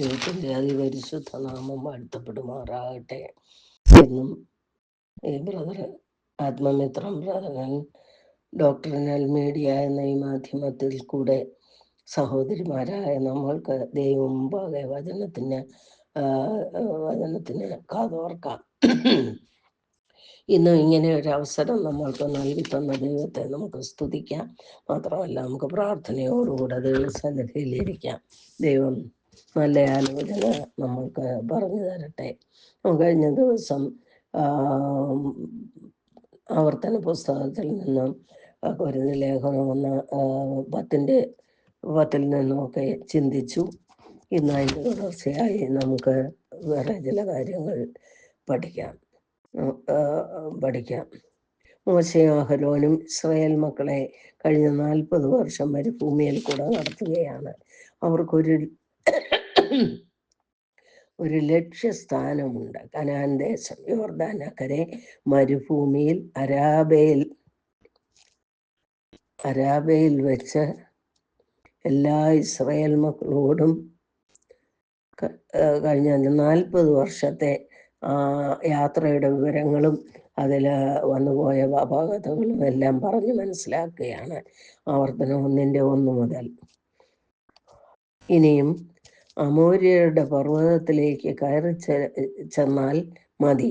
ദൈവത്തിന്റെ അതിപരിശുദ്ധ നാമം വാഴ്ത്തപ്പെടുമാറാകട്ടെ എന്നും ഈ ബ്രദർ ആത്മമിത്രം ബ്രദറൻ ഡോക്ടറിനൽ മീഡിയ എന്ന ഈ മാധ്യമത്തിൽ കൂടെ സഹോദരിമാരായ നമ്മൾക്ക് ദൈവം മുമ്പാകെ വചനത്തിന് വചനത്തിന് കാതോർക്കാം. ഇന്ന് ഇങ്ങനെ ഒരു അവസരം നമ്മൾക്ക് നൽകി തന്ന ദൈവത്തെ നമുക്ക് സ്തുതിക്കാം. മാത്രമല്ല നമുക്ക് പ്രാർത്ഥനയോടുകൂടെ ദൈവസന്നിധിയിലിരിക്കാം ദൈവം നല്ല ആലോചന നമ്മൾക്ക് പറഞ്ഞു തരട്ടെ. കഴിഞ്ഞ ദിവസം ആവർത്തന പുസ്തകത്തിൽ നിന്നും ഒരു ലേഖനം ഒന്ന് പത്തിന്റെ പത്തിൽ നിന്നുമൊക്കെ ചിന്തിച്ചു. ഇന്ന് അതിന്റെ തുടർച്ചയായി നമുക്ക് വേറെ ചില കാര്യങ്ങൾ പഠിക്കാം. പഠിക്കാം. മോശയാഹലോനും ഇസ്രായേൽ മക്കളെ കഴിഞ്ഞ നാൽപ്പത് വർഷം വരെ ഭൂമിയിൽ കൂടെ നടത്തുകയാണ്. അവർക്കൊരു ഒരു ലക്ഷ്യസ്ഥാനമുണ്ട്. കനാൻ ദേശം യോർദാൻ അക്കരെ മരുഭൂമിയിൽ അരാബയിൽ അരാബയിൽ വെച്ച് എല്ലാ ഇസ്രയേൽ മക്കളോടും കഴിഞ്ഞ നാൽപ്പത് വർഷത്തെ യാത്രയുടെ വിവരങ്ങളും അതിൽ വന്നുപോയ അപാകതകളും എല്ലാം പറഞ്ഞ് മനസ്സിലാക്കുകയാണ് ആവർത്തനം ഒന്നിന്റെ ഒന്ന് മുതൽ. ഇനിയും അമൂര്യരുടെ പർവതത്തിലേക്ക് കയറി ചെന്നാൽ മതി.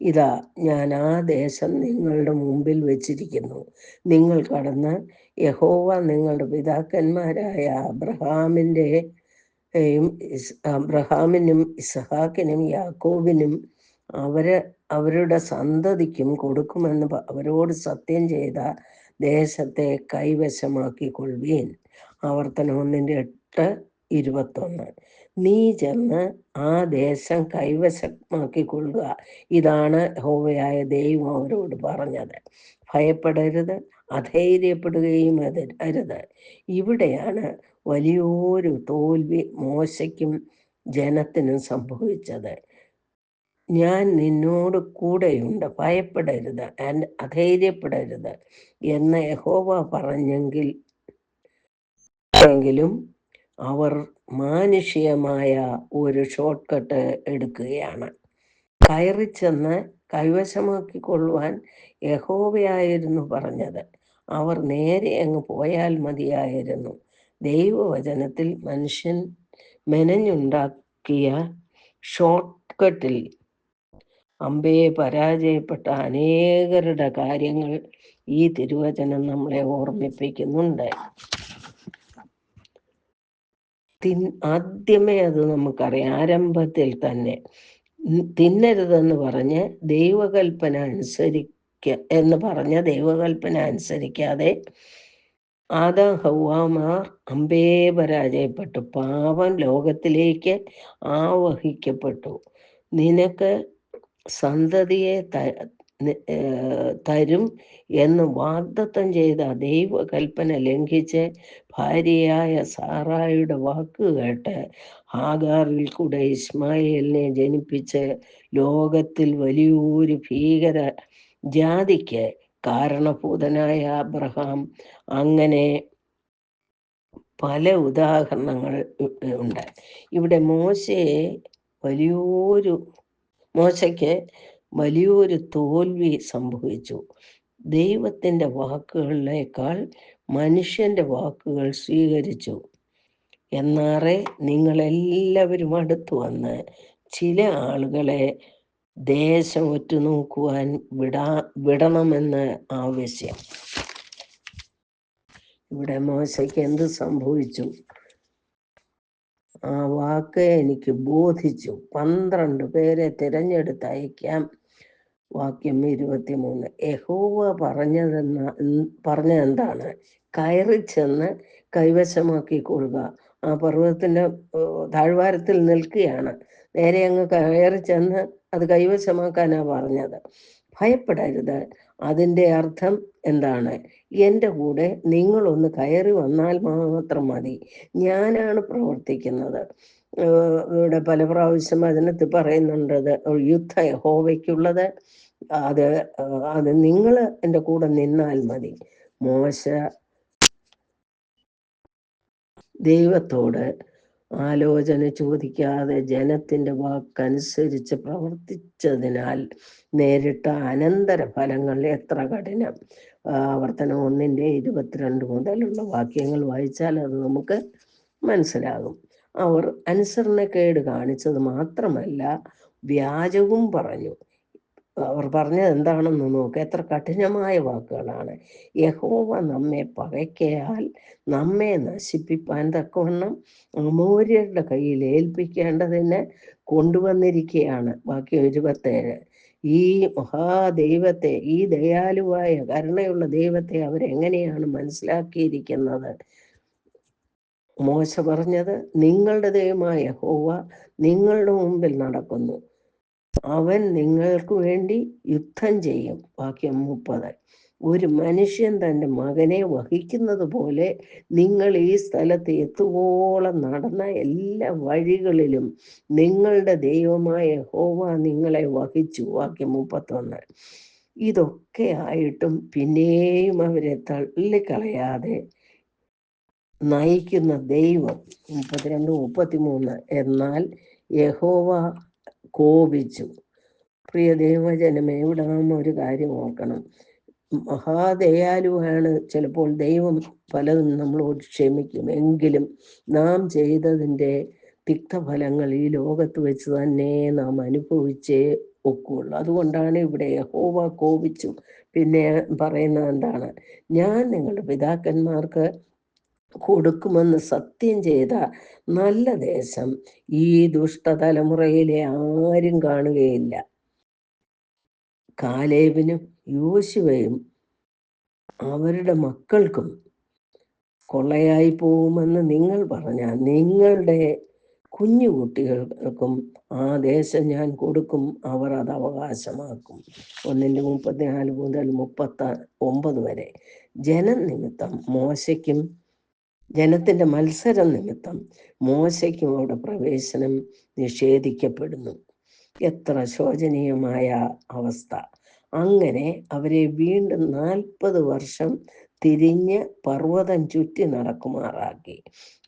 ഇതാ ഞാൻ ആ ദേശം നിങ്ങളുടെ മുമ്പിൽ വെച്ചിരിക്കുന്നു. നിങ്ങൾ കടന്ന് യഹോവ നിങ്ങളുടെ പിതാക്കന്മാരായ അബ്രഹാമിന്റെ അബ്രഹാമിനും ഇസഹാക്കിനും യാക്കോബിനും അവർ അവരുടെ സന്തതിക്കും കൊടുക്കുമെന്ന് അവരോട് സത്യം ചെയ്ത ദേശത്തെ കൈവശമാക്കിക്കൊള്ളുവീൻ. ആവർത്തനം ഒന്നിന്റെ എട്ട് ഇരുപത്തൊന്ന്. നീ ചെന്ന് ആ ദേശം കൈവശമാക്കിക്കൊള്ളുക. ഇതാണ് ഹോവയായ ദൈവം അവരോട് പറഞ്ഞത്. ഭയപ്പെടരുത് അധൈര്യപ്പെടുകയും അരുത്. ഇവിടെയാണ് വലിയൊരു തോൽവി മോശയ്ക്കും ജനത്തിനും സംഭവിച്ചത്. ഞാൻ നിന്നോട് കൂടെയുണ്ട്. ഭയപ്പെടരുത് അധൈര്യപ്പെടരുത് എന്ന് യഹോവ പറഞ്ഞെങ്കിൽ എങ്കിലും അവർ മാനുഷികമായ ഒരു ഷോർട്ട് കട്ട് എടുക്കുകയാണ്. കയറി ചെന്ന് കൈവശമാക്കിക്കൊള്ളുവാൻ യഹോവയായിരുന്നു പറഞ്ഞത്. അവർ നേരെ അങ്ങ് പോയാൽ മതിയായിരുന്നു. ദൈവവചനത്തിൽ മനുഷ്യൻ മെനഞ്ഞുണ്ടാക്കിയ ഷോർട്ട് കട്ടിൽ അമ്പയെ പരാജയപ്പെട്ട അനേകരുടെ കാര്യങ്ങൾ ഈ തിരുവചനം നമ്മളെ ഓർമ്മിപ്പിക്കുന്നുണ്ട്. തിൻ ആദ്യമേ അത് നമുക്കറിയാം. ആരംഭത്തിൽ തന്നെ തിന്നരുതെന്ന് പറഞ്ഞ് ദൈവകൽപ്പന അനുസരിക്ക എന്ന് പറഞ്ഞ ദൈവകൽപ്പന അനുസരിക്കാതെ ആദാം ഹൗവാമാർ അമ്പേ പരാജയപ്പെട്ടു. പാപം ലോകത്തിലേക്ക് ആവഹിക്കപ്പെട്ടു. നിനക്ക് സന്തതിയെ തരും എന്ന് വാഗ്ദത്തം ചെയ്ത ദൈവകൽപ്പന ലംഘിച്ച് ഭാര്യയായ സാറായുടെ വാക്ക് കേട്ട് ഹാഗാറിൽ കൂടെ ഇസ്മായിലിനെ ജനിപ്പിച്ച് ലോകത്തിൽ വലിയൊരു ഭീകര ജാതിക്ക് കാരണഭൂതനായ അബ്രഹാം അങ്ങനെ പല ഉദാഹരണങ്ങൾ ഉണ്ട്. ഇവിടെ മോശയെ വലിയൊരു മോശയ്ക്ക് വലിയൊരു തോൽവി സംഭവിച്ചു. ദൈവത്തിന്റെ വാക്കുകളിനേക്കാൾ മനുഷ്യന്റെ വാക്കുകൾ സ്വീകരിച്ചു. എന്നാറെ നിങ്ങളെല്ലാവരും അടുത്തു വന്ന് ചില ആളുകളെ ദേശം ഒറ്റുനോക്കുവാൻ വിടാ വിടണമെന്ന് ആവശ്യം. ഇവിടെ മോശയ്ക്ക് എന്ത് സംഭവിച്ചു? ആ വാക്ക് എനിക്ക് ബോധിച്ചു. പന്ത്രണ്ട് പേരെ തിരഞ്ഞെടുത്ത് അയക്കാം. വാക്യം ഇരുപത്തിമൂന്ന്. യഹോവ പറഞ്ഞതെന്ന പറഞ്ഞതെന്താണ് കയറി ചെന്ന് കൈവശമാക്കിക്കൊള്ളുക ആ പർവതത്തിന്റെ താഴ്വാരത്തിൽ നിൽക്കുകയാണ്. നേരെ അങ്ങ് കയറി ചെന്ന് അത് കൈവശമാക്കാനാ പറഞ്ഞത്. ഭയപ്പെടരുത്. അതിന്റെ അർത്ഥം എന്താണ്? എന്റെ കൂടെ നിങ്ങളൊന്ന് കയറി വന്നാൽ മാത്രം മതി. ഞാനാണ് പ്രവർത്തിക്കുന്നത്. ഇവിടെ പല പ്രാവശ്യം അതിനകത്ത് പറയുന്നുണ്ട് അത് യുദ്ധ ഹോവയ്ക്കുള്ളത് അത് അത് നിങ്ങൾ എന്റെ കൂടെ നിന്നാൽ മതി. മോശ ദൈവത്തോട് ആലോചന ചോദിക്കാതെ ജനത്തിന്റെ വാക്കനുസരിച്ച് പ്രവർത്തിച്ചതിനാൽ നേരിട്ട അനന്തര ഫലങ്ങൾ എത്ര കഠിനം. ആവർത്തനം ഒന്നിന്റെ ഇരുപത്തിരണ്ട് മുതലുള്ള വാക്യങ്ങൾ വായിച്ചാൽ അത് നമുക്ക് മനസ്സിലാകും. അവർ അനുസരണക്കേട് കാണിച്ചത് മാത്രമല്ല വ്യാജവും പറഞ്ഞു. അവർ പറഞ്ഞത് എന്താണെന്ന് നോക്ക്. എത്ര കഠിനമായ വാക്കുകളാണ്. യഹോവ നമ്മെ പകയ്ക്കയാൽ നമ്മെ നശിപ്പിപ്പാൻ തക്കവണ്ണം അമൂര്യരുടെ കയ്യിൽ ഏൽപ്പിക്കേണ്ടതിന് കൊണ്ടുവന്നിരിക്കുകയാണ് ബാക്കി ഇരുപത്തേഴ്. ഈ മഹാദൈവത്തെ ഈ ദയാലുവായ കരുണയുള്ള ദൈവത്തെ അവരെങ്ങനെയാണ് മനസ്സിലാക്കിയിരിക്കുന്നത്? മോശ പറഞ്ഞത് നിങ്ങളുടെ ദൈവമായ ഹോവ നിങ്ങളുടെ മുമ്പിൽ നടക്കുന്നു. അവൻ നിങ്ങൾക്ക് വേണ്ടി യുദ്ധം ചെയ്യും. വാക്യം മുപ്പത്. ഒരു മനുഷ്യൻ തന്റെ മകനെ വഹിക്കുന്നത് പോലെ നിങ്ങൾ ഈ സ്ഥലത്ത് എത്തുവോളം നടന്ന എല്ലാ വഴികളിലും നിങ്ങളുടെ ദൈവമായ ഹോവ നിങ്ങളെ വഹിച്ചു. വാക്യം മുപ്പത്തൊന്ന്. ഇതൊക്കെ ആയിട്ടും പിന്നെയും അവരെ തള്ളിക്കളയാതെ നയിക്കുന്ന ദൈവം മുപ്പത്തിരണ്ട് മുപ്പത്തിമൂന്ന് എന്നാൽ യഹോവ കോപിച്ചു. പ്രിയ ദൈവജനമേ ഇവിടെ നാം ഒരു കാര്യം ഓർക്കണം. മഹാദയാലുവാണ് ചിലപ്പോൾ ദൈവം പലതും നമ്മളോട് ക്ഷമിക്കും. എങ്കിലും നാം ചെയ്തതിന്റെ തിക്തഫലങ്ങൾ ഈ ലോകത്ത് വെച്ച് തന്നെ നാം അനുഭവിച്ചേ ഒക്കുള്ളൂ. അതുകൊണ്ടാണ് ഇവിടെ യഹോവ കോപിച്ചു. പിന്നെ പറയുന്നത് എന്താണ്? ഞാൻ നിങ്ങളുടെ പിതാക്കന്മാർക്ക് കൊടുക്കുമെന്ന് സത്യം ചെയ്ത നല്ല ദേശം ഈ ദുഷ്ടതലമുറയിലെ ആരും കാണുകയില്ല. കാലേബിനും യോശുവയും അവരുടെ മക്കൾക്കും കൊള്ളയായി പോകുമെന്ന് നിങ്ങൾ പറഞ്ഞ നിങ്ങളുടെ കുഞ്ഞു കുട്ടികൾക്കും ആ ദേശം ഞാൻ കൊടുക്കും അവർ അത് അവകാശമാക്കും. ഒന്നിന്റെ മുപ്പത്തിനാല് മുതൽ മുപ്പത്തി ഒമ്പത് വരെ. ജനം നിമിത്തം മോശയ്ക്കും ജനത്തിന്റെ മത്സരം നിമിത്തം മോശയ്ക്കും അവിടെ പ്രവേശനം നിഷേധിക്കപ്പെടുന്നു. എത്ര ശോചനീയമായ അവസ്ഥ. അങ്ങനെ അവരെ വീണ്ടും നാൽപ്പത് വർഷം തിരിഞ്ഞ് പർവതം ചുറ്റി നടക്കുമാറാക്കി.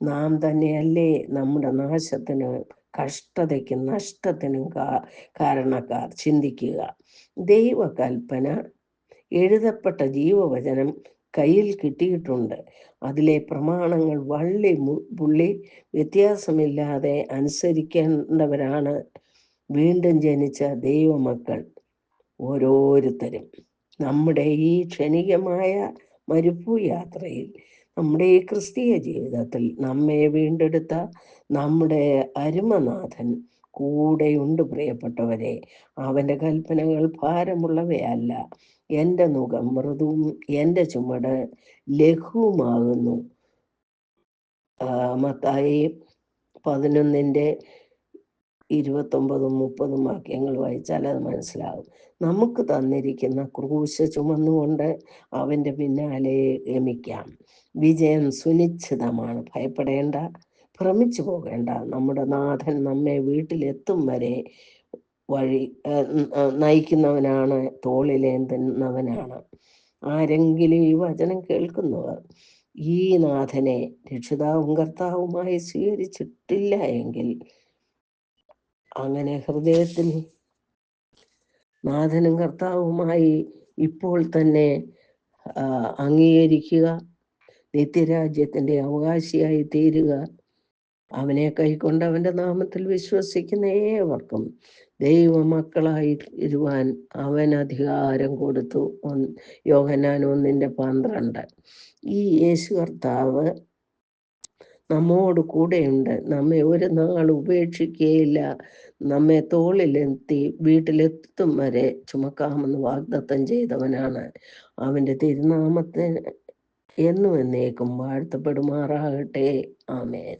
നാം തന്നെയല്ലേ നമ്മുടെ നാശത്തിന് കഷ്ടതയ്ക്കും നഷ്ടത്തിനും കാരണക്കാർ. ചിന്തിക്കുക. ദൈവകൽപ്പന എഴുതപ്പെട്ട ജീവവചനം കയ്യിൽ കിട്ടിയിട്ടുണ്ട്. അതിലെ പ്രമാണങ്ങൾ വള്ളി പുള്ളി വ്യത്യാസമില്ലാതെ അനുസരിക്കേണ്ടവരാണ് വീണ്ടും ജനിച്ച ദൈവമക്കൾ ഓരോരുത്തരും. നമ്മുടെ ഈ ക്ഷണികമായ മരുപ്പു യാത്രയിൽ നമ്മുടെ ഈ ക്രിസ്തീയ ജീവിതത്തിൽ നമ്മെ വീണ്ടെടുത്ത നമ്മുടെ അരുമനാഥൻ കൂടെയുണ്ട് പ്രിയപ്പെട്ടവരെ. അവന്റെ കൽപ്പനകൾ ഭാരമുള്ളവയല്ല. എന്റെ മുഖം മൃദുവും എന്റെ ചുമട് ലഘുവുമാകുന്നു. മത്തായി പതിനൊന്നിന്റെ ഇരുപത്തൊമ്പതും മുപ്പതും വാക്യങ്ങൾ വായിച്ചാൽ അത് മനസ്സിലാകും. നമുക്ക് തന്നിരിക്കുന്ന ക്രൂശ ചുമന്നുകൊണ്ട് അവന്റെ പിന്നാലെ ഗമിക്കാം. വിജയം സുനിശ്ചിതമാണ്. ഭയപ്പെടേണ്ട. ഭ്രമിച്ചു പോകേണ്ട. നമ്മുടെ നാഥൻ നമ്മെ വീട്ടിലെത്തും വരെ വഴി നയിക്കുന്നവനാണ് തോളിലേന്തുന്നവനാണ്. ആരെങ്കിലും ഈ വചനം കേൾക്കുന്നവർ ഈ നാഥനെ രക്ഷിതാവും കർത്താവുമായി സ്വീകരിച്ചിട്ടില്ല എങ്കിൽ അങ്ങനെ ഹൃദയത്തിൽ നാഥനും കർത്താവുമായി ഇപ്പോൾ തന്നെ അംഗീകരിക്കുക നിത്യരാജ്യത്തിന്റെ അവകാശിയായി തീരുക അവനെ കൈക്കൊണ്ട് അവന്റെ നാമത്തിൽ വിശ്വസിക്കുന്ന ഏവർക്കും ദൈവമക്കളായി ഇരുവാൻ അവൻ അധികാരം കൊടുത്തു. യോഹനാൻ ഒന്നിന്റെ പന്ത്രണ്ട്. ഈ യേശു കർത്താവ് നമ്മോട് കൂടെയുണ്ട്. നമ്മെ ഒരു നാൾ ഉപേക്ഷിക്കുകയില്ല. നമ്മെ തോളിലെത്തി വീട്ടിലെത്തും വരെ ചുമക്കാമെന്ന് വാഗ്ദത്തം ചെയ്തവനാണ്. അവന്റെ തിരുനാമത്തിന് എന്നും എന്നേക്കും വാഴ്ത്തപ്പെടുമാറാകട്ടെ. ആമേൻ.